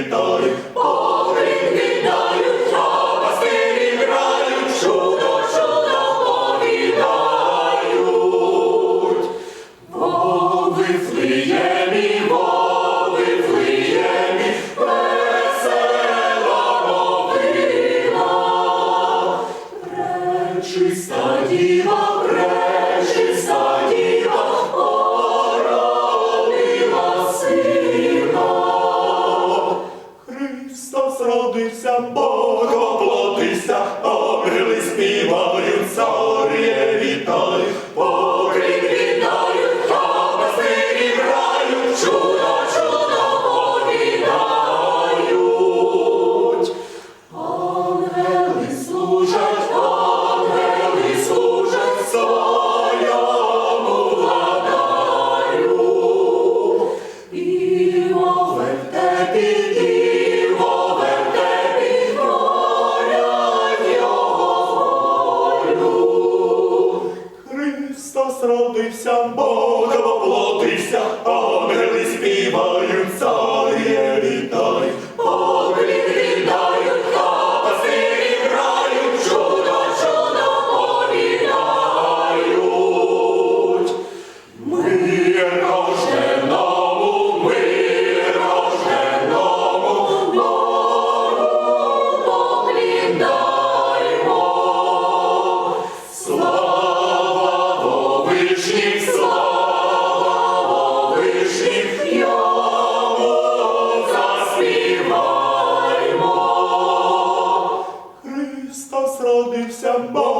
царі вітають, Погріб віддають, а пастирі грають, чудо, чудо повідають. Во Вифлеємі, во Вифлеємі, весела новина. Пречиста діва, Христос родився, Бог воплотився, ангели співають, Христос родився, Бог Христос родився, Бог воплотився,